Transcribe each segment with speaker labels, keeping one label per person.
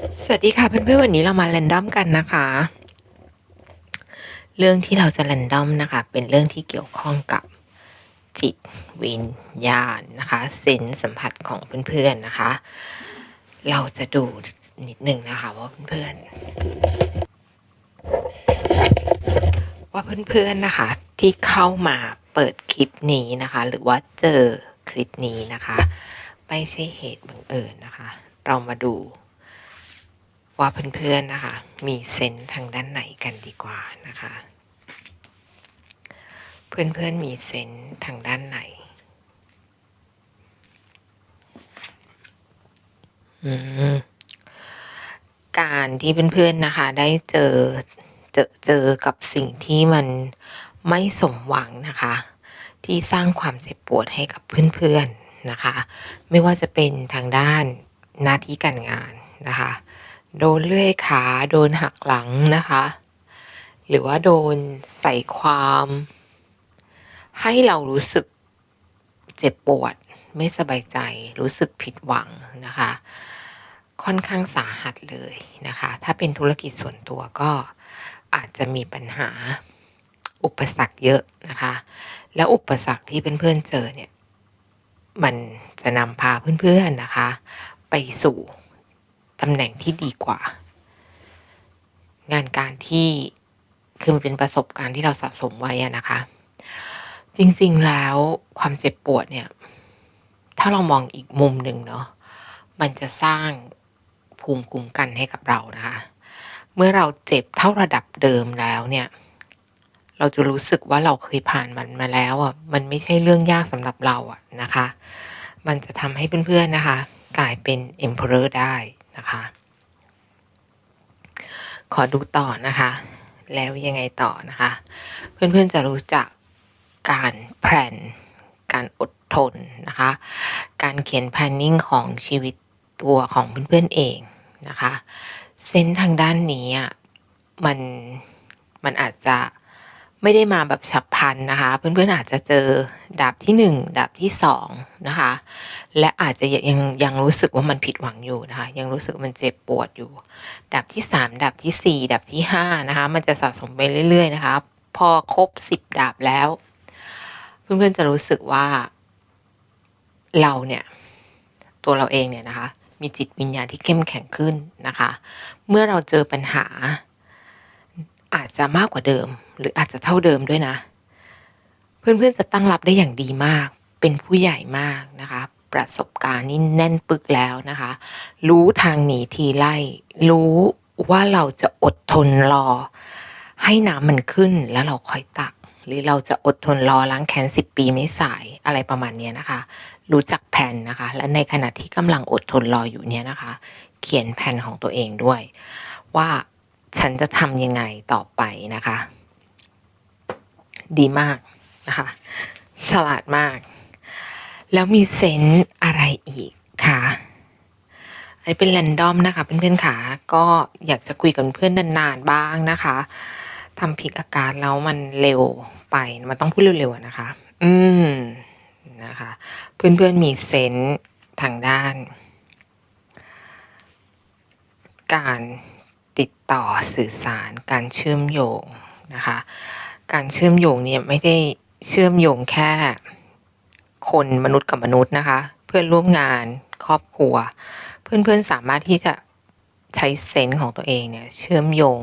Speaker 1: สวัสดีค่ะเพื่อนๆวันนี้เรามาแรนดอมกันนะคะ เรื่องที่เราจะแรนดอมนะคะ เป็นเรื่องที่เกี่ยวข้องกับจิตวิญญาณนะคะเซนส์สัมผัสของเพื่อนๆนะคะ เราจะดูนิดหนึ่งนะคะว่าเพื่อนๆว่าเพื่อนๆนะคะที่เข้ามาเปิดคลิปนี้นะคะ หรือว่าเจอคลิปนี้นะคะ ไม่ใช่เหตุบังเอิญนะคะ เรามาดู ว่าเพื่อนๆนะคะ มีเซนทางด้านไหนกันดีกว่านะคะ เพื่อนๆมีเซนทางด้านไหน การที่เพื่อนๆนะคะ ได้เจอเจอเจอกับสิ่งที่มันไม่สมหวังนะคะ ที่สร้างความเจ็บปวดให้กับเพื่อนๆนะคะ ไม่ว่าจะเป็นทางด้านหน้าที่การงานนะคะ โดนเลื่อยขาโดนหักหลังนะคะ หรือว่าโดนใส่ความ ให้เรารู้สึกเจ็บปวดไม่สบายใจรู้สึกผิดหวังนะคะ ค่อนข้างสาหัสเลยนะคะ ถ้าเป็นธุรกิจส่วนตัวก็อาจจะมีปัญหาอุปสรรคเยอะนะคะ แล้วอุปสรรคที่เพื่อนๆเจอเนี่ย มันจะนำพาเพื่อนๆนะคะ ไปสู่ ตำแหน่งที่ดีกว่า งานการที่คือมันเป็นประสบการณ์ที่เราสะสมไว้นะคะ จริงๆแล้วความเจ็บปวดเนี่ย ถ้าเรามองอีกมุมหนึ่งเนาะมันจะสร้างภูมิคุ้มกันให้กับเรานะคะ เมื่อเราเจ็บเท่าระดับเดิมแล้วเนี่ย เราจะรู้สึกว่าเราเคยผ่านมันมาแล้วอะ มันไม่ใช่เรื่องยากสำหรับเราอะนะคะ มันจะทำให้เพื่อนๆนะคะ กลายเป็น emperor ได้ นะคะ ขอดูต่อนะคะ แล้วยังไงต่อนะคะ เพื่อนๆจะรู้จักการแพลนการอดทนนะคะ การเขียน planning ของชีวิตตัวของเพื่อนๆเองนะคะ เส้นทางด้านนี้อะมันมันอาจจะ ไม่ได้มาแบบฉับพลันนะคะ เพื่อนๆอาจจะเจอดาบที่หนึ่งดาบที่สองนะคะ และอาจจะยังยังรู้สึกว่ามันผิดหวังอยู่นะคะ ยังรู้สึกมันเจ็บปวดอยู่ดับที่สามดับที่สี่ดับที่ห้านะคะ มันจะสะสมไปเรื่อย ๆ นะคะ พอครบสิบดาบแล้ว เพื่อนๆจะรู้สึกว่า เราเนี่ย ตัวเราเองเนี่ยนะคะ มีจิตวิญญาณที่เข้มแข็งขึ้นนะคะ เมื่อเราเจอปัญหา อาจจะมากกว่าเดิม หรืออาจจะเท่าเดิมด้วยนะ เพื่อนๆจะตั้งรับได้อย่างดีมาก เป็นผู้ใหญ่มากนะคะ ประสบการณ์นี่แน่นปึกแล้วนะคะ รู้ทางหนีทีไล่ รู้ว่าเราจะอดทนรอ ให้น้ำมันขึ้นแล้วเราค่อยตัก หรือเราจะอดทนรอล้างแค้นสิบปีไม่สายอะไรประมาณนี้นะคะ รู้จักแผนนะคะ และในขณะที่กำลังอดทนรออยู่เนี่ยนะคะ เขียนแผนของตัวเองด้วย ว่าฉันจะทำยังไงต่อไปนะคะ ดีมากนะคะฉลาดมาก แล้วมีเซนส์อะไรอีกคะอันนี้เป็นแรนดอมนะคะเพื่อนๆค่ะก็อยากจะคุยกับเพื่อนนานๆบ้างนะคะทำผิดอาการแล้วมันเร็วไปมันต้องพูดเร็วๆนะคะ อืมนะคะเพื่อนๆมีเซนส์ทางด้าน การติดต่อสื่อสารการเชื่อมโยงนะคะ การเชื่อมโยงเนี่ยไม่ได้เชื่อมโยงแค่ คนมนุษย์กับมนุษย์นะคะ เพื่อนร่วมงานครอบครัว เพื่อนๆสามารถที่จะใช้เซนส์ของตัวเองเนี่ยเชื่อมโยง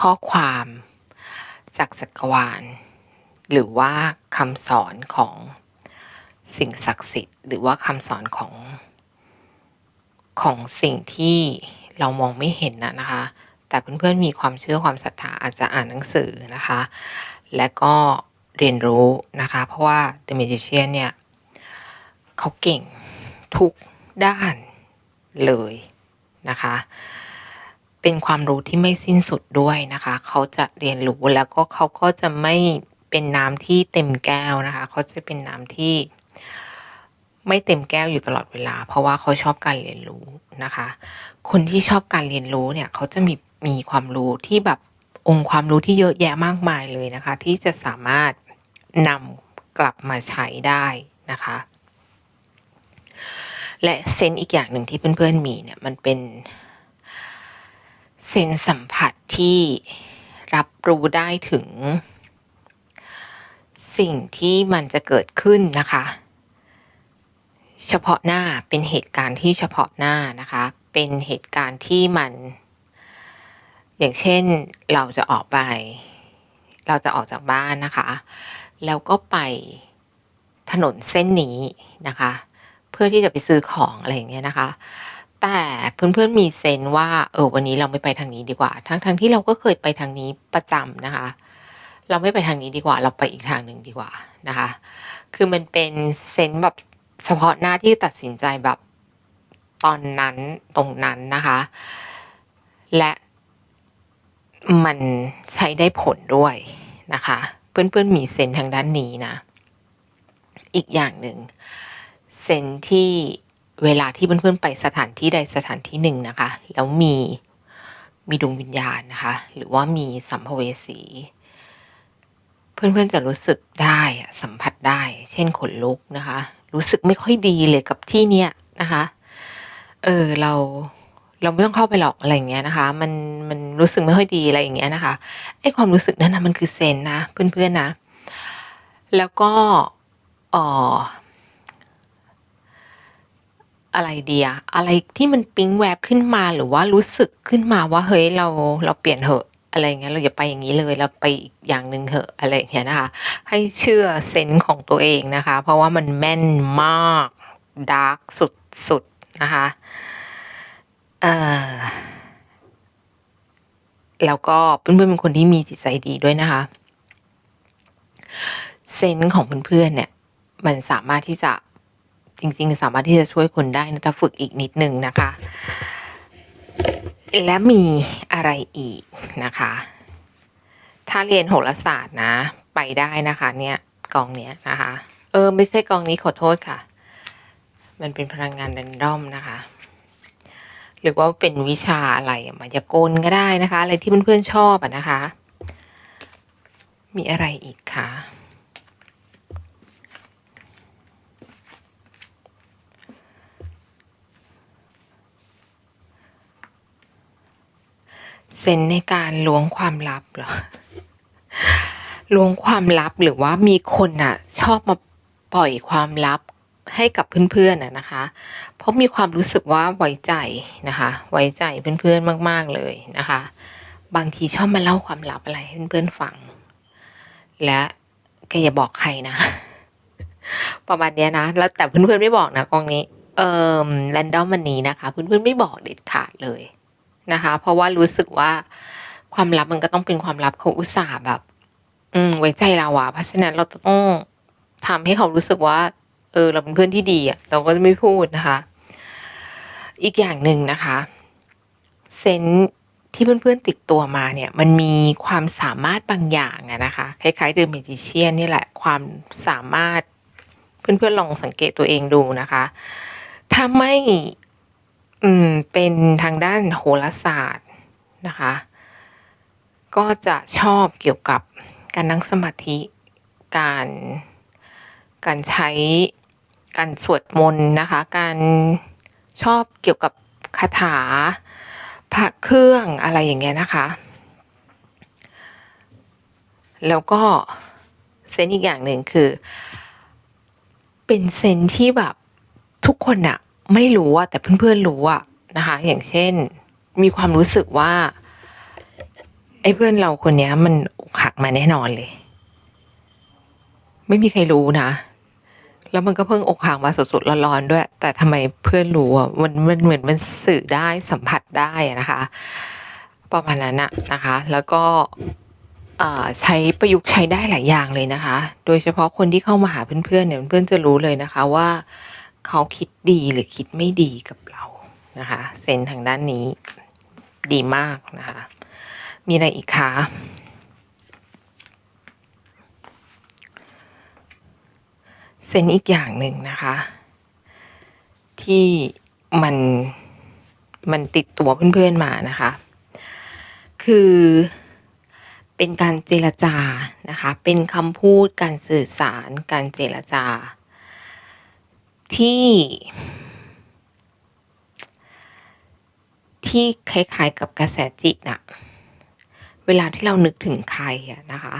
Speaker 1: ข้อความจากจักรวาล หรือว่าคำสอนของสิ่งศักดิ์สิทธิ์ หรือว่าคำสอนของของสิ่งที่เรามองไม่เห็นนะนะคะ แต่เพื่อนๆมีความเชื่อความศรัทธาอาจจะอ่านหนังสือนะคะ และก็เรียนรู้นะคะ เพราะว่า The Magician เนี่ยเขาเก่งทุกด้านเลยนะคะ เป็นความรู้ที่ไม่สิ้นสุดด้วยนะคะ เขาจะเรียนรู้แล้วก็เขาก็จะไม่เป็นน้ำที่เต็มแก้วนะคะ เขาจะเป็นน้ำที่ไม่เต็มแก้วอยู่ตลอดเวลา เพราะว่าเขาชอบการเรียนรู้นะคะ คนที่ชอบการเรียนรู้เนี่ยเขาจะมี มีความรู้ที่แบบองค์ความรู้ที่เยอะแยะมากมายเลยนะคะ ที่จะสามารถนำกลับมาใช้ได้นะคะ และเซนอีกอย่างหนึ่งที่เพื่อนๆมีเนี่ยมันเป็นเซนสัมผัสที่รับรู้ได้ถึง สิ่งที่มันจะเกิดขึ้นนะคะ เฉพาะหน้าเป็นเหตุการณ์ที่เฉพาะหน้านะคะ เป็นเหตุการณ์ที่มัน อย่างเช่นเราจะออกไป เราจะออกจากบ้านนะคะ แล้วก็ไปถนนเส้นนี้นะคะ เพื่อที่จะไปซื้อของอะไรอย่างเงี้ยนะคะ แต่เพื่อนๆมีเซนว่าเออวันนี้เราไม่ไปทางนี้ดีกว่า ทั้งๆที่เราก็เคยไปทางนี้ประจำนะคะ เราไม่ไปทางนี้ดีกว่า เราไปอีกทางหนึ่งดีกว่านะคะ คือมันเป็นเซนแบบเฉพาะหน้าที่ตัดสินใจแบบตอนนั้นตรงนั้นนะคะ และ มันใช้ได้ผลด้วยนะคะ เพื่อนๆมีเซนทางด้านนี้นะ อีกอย่างหนึ่งเซนที่เวลาที่เพื่อนๆไปสถานที่ใดสถานที่หนึ่งนะคะ แล้วมีมีดวงวิญญาณนะคะ หรือว่ามีสัมภเวสี เพื่อนๆจะรู้สึกได้สัมผัสได้ เช่นขนลุกนะคะ รู้สึกไม่ค่อยดีเลยกับที่เนี้ยนะคะ เออเรา เราไม่ต้องเข้าไปหรอกอะไรอย่างเงี้ยนะคะ มันมันรู้สึกไม่ค่อยดีอะไรอย่างเงี้ยนะคะไอ้ความรู้สึกนั้นนะมันคือเซนนะเพื่อนๆนะ แล้วก็อ่ออะไรเดีอะอะไรที่มันปิ๊งแวบขึ้นมาหรือว่ารู้สึกขึ้นมาว่าเฮ้ยเราเราเปลี่ยนเหอะอะไรเงี้ยเราอย่าไปอย่างนี้เลยเราไปอีกอย่างหนึ่งเถอะอะไรอย่างเงี้ยนะคะให้เชื่อเซนส์ของตัวเองนะคะ เพราะว่ามันแม่นมากดาร์กสุดๆนะคะ แล้วก็เพื่อนๆเป็นคนที่มีจิตใจดีด้วยนะคะ เซนส์ของเพื่อนๆเนี่ย มันสามารถที่จะจริง ๆ สามารถที่จะช่วยคนได้นะจะฝึกอีกนิดนึงนะคะ และมีอะไรอีกนะคะ ถ้าเรียนโหราศาสตร์นะ ไปได้นะคะ เนี่ยกองเนี้ยนะคะ เออ ไม่ใช่กองนี้ขอโทษค่ะ มันเป็นพลังงานแรนดอมนะคะ หรือว่าเป็นวิชาอะไรมายากลก็ได้นะคะ อะไรที่เพื่อนๆชอบอะนะคะ มีอะไรอีกคะเซนในการล้วงความลับเหรอล้วงความลับหรือว่ามีคนอะชอบมาปล่อยความลับ ให้กับเพื่อนๆนะคะ เพราะมีความรู้สึกว่าไว้ใจนะคะ ไว้ใจเพื่อนๆมาก ๆเลยนะคะ บางทีชอบมาเล่าความลับอะไรให้เพื่อนๆฟัง และแกอย่าบอกใครนะ ประมาณเนี้ยนะ แล้วแต่เพื่อนๆไม่บอกนะกองนี้ เอ่อแรนดอมวันนี้นะคะ เพื่อนๆไม่บอกเด็ดขาดเลยนะคะ เพราะว่ารู้สึกว่าความลับมันก็ต้องเป็นความลับเขาอุตส่าห์แบบ อืม ไว้ใจเราอะเพราะฉะนั้นเราจะต้องทำให้เขารู้สึกว่า ออเราเป็นเพื่อนที่ดีอะเราก็จะไม่พูดนะคะ อีกอย่างหนึ่งนะคะเซนที่เพื่อนๆติดตัวมาเนี่ยมันมีความสามารถบางอย่างอะนะคะ คล้ายๆเดอะเมจิเชียนนี่แหละความสามารถเพื่อนๆลองสังเกตตัวเองดูนะคะ ถ้าไม่อืมเป็นทางด้านโหราศาสตร์นะคะ ก็จะชอบเกี่ยวกับการนั่งสมาธิการการใช้ การสวดมนต์นะคะ การชอบเกี่ยวกับคาถาพระเครื่องอะไรอย่างเงี้ยนะคะ แล้วก็เซนอีกอย่างหนึ่งคือ เป็นเซนที่แบบทุกคนอะไม่รู้อะแต่เพื่อนๆรู้อะนะคะ อย่างเช่นมีความรู้สึกว่าไอ้เพื่อนเราคนนี้มันหักมาแน่นอนเลย ไม่มีใครรู้นะ แล้วมันก็เพิ่งอกหักมาสดๆร้อนๆด้วย แต่ทำไมเพื่อนรู้อะมันมันเหมือนมันสื่อได้สัมผัสได้นะคะ ประมาณนั้นอะนะคะ แล้วก็ใช้ประยุกต์ใช้ได้หลายอย่างเลยนะคะ โดยเฉพาะคนที่เข้ามาหาเพื่อนๆเนี่ยเพื่อนจะรู้เลยนะคะว่าเขาคิดดีหรือคิดไม่ดีกับเรานะคะ เซนทางด้านนี้ดีมากนะคะ มีอะไรอีกคะ เซนอีกอย่างหนึ่งนะคะ ที่มันมันติดตัวเพื่อนๆมานะคะ คือเป็นการเจรจานะคะ เป็นคำพูดการสื่อสาร การเจรจา ที่ ที่คล้ายๆกับกระแสจิตน่ะเวลาที่เรานึกถึงใครอะนะคะ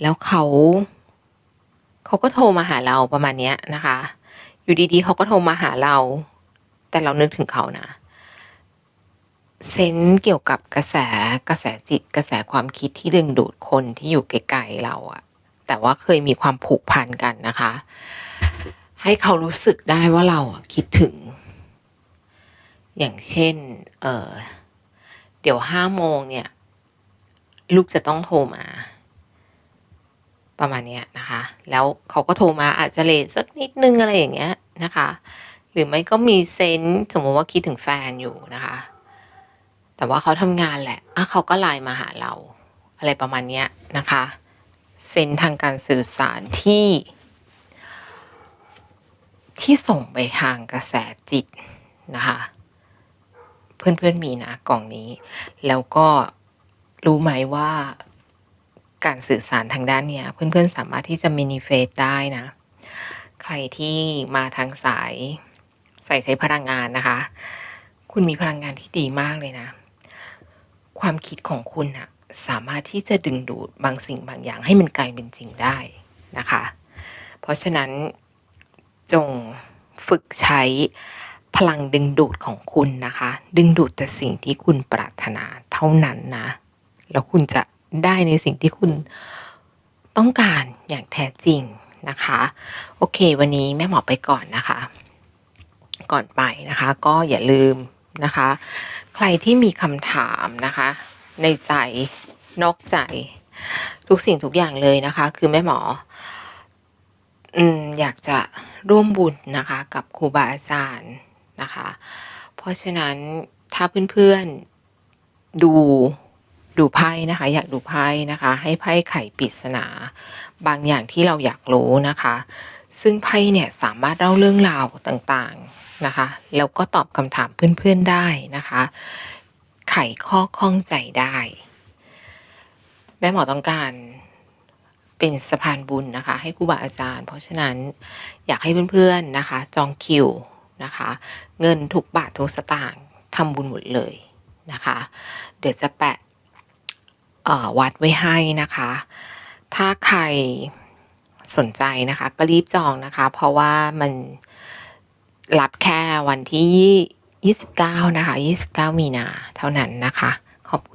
Speaker 1: แล้วเขา เขาก็โทรมาหาเราประมาณเนี้ยนะคะ อยู่ดีๆเขาก็โทรมาหาเรา แต่เรานึกถึงเขานะเซนส์เกี่ยวกับกระแสกระแสจิตกระแสความคิดที่ดึงดูดคนที่อยู่ไกลๆเราอะแต่ว่าเคยมีความผูกพันกันนะคะ ให้เขารู้สึกได้ว่าเราคิดถึง อย่างเช่น เออเดี๋ยวห้าโมงเนี่ย ลูกจะต้องโทรมา ประมาณนี้นะคะ แล้วเขาก็โทรมาอาจจะเลทสักนิดนึงอะไรอย่างเงี้ยนะคะ หรือไม่ก็มีเซนส์สมมติว่าคิดถึงแฟนอยู่นะคะ แต่ว่าเขาทำงานแหละอะเขาก็ไลน์มาหาเรา อะไรประมาณนี้นะคะ เซนทางการสื่อสารที่ ที่ส่งไปทางกระแสจิตนะคะเพื่อนๆมีนะกล่องนี้ แล้วก็รู้ไหมว่า การสื่อสารทางด้านเนี้ย เพื่อนๆสามารถที่จะมินิเฟสได้นะ ใครที่มาทางสายสายใช้พลังงานนะคะ คุณมีพลังงานที่ดีมากเลยนะ ความคิดของคุณอะสามารถที่จะดึงดูดบางสิ่งบางอย่างให้มันกลายเป็นจริงได้นะคะ เพราะฉะนั้นจงฝึกใช้พลังดึงดูดของคุณนะคะ ดึงดูดแต่สิ่งที่คุณปรารถนาเท่านั้นนะ แล้วคุณจะ ได้ในสิ่งที่คุณต้องการอย่างแท้จริงนะคะ โอเค วันนี้แม่หมอไปก่อนนะคะ ก่อนไปนะคะ ก็อย่าลืมนะคะ ใครที่มีคำถามนะคะ ในใจนอกใจ ทุกสิ่งทุกอย่างเลยนะคะ คือแม่หมออืมอยากจะร่วมบุญนะคะ กับครูบาอาจารย์นะคะ เพราะฉะนั้นถ้าเพื่อนๆดู ดูไพ่นะคะ อยากดูไพ่นะคะ ให้ไพ่ไขปริศนา บางอย่างที่เราอยากรู้นะคะ ซึ่งไพ่เนี่ยสามารถเล่าเรื่องราวต่างๆนะคะ แล้วก็ตอบคำถามเพื่อนๆได้นะคะ ไขข้อข้องใจได้ แม่หมอต้องการเป็นสะพานบุญนะคะ ให้ครูบาอาจารย์ เพราะฉะนั้นอยากให้เพื่อนๆนะคะ จองคิวนะคะ เงินทุกบาททุกสตางค์ทำบุญหมดเลยนะคะ เดี๋ยวจะแปะ วัดไว้ให้นะคะ ถ้าใครสนใจนะคะ ก็รีบจองนะคะ เพราะว่ามันรับแค่วันที่ 29 นะคะ 29 มีนาเท่านั้นนะคะ ขอบคุณ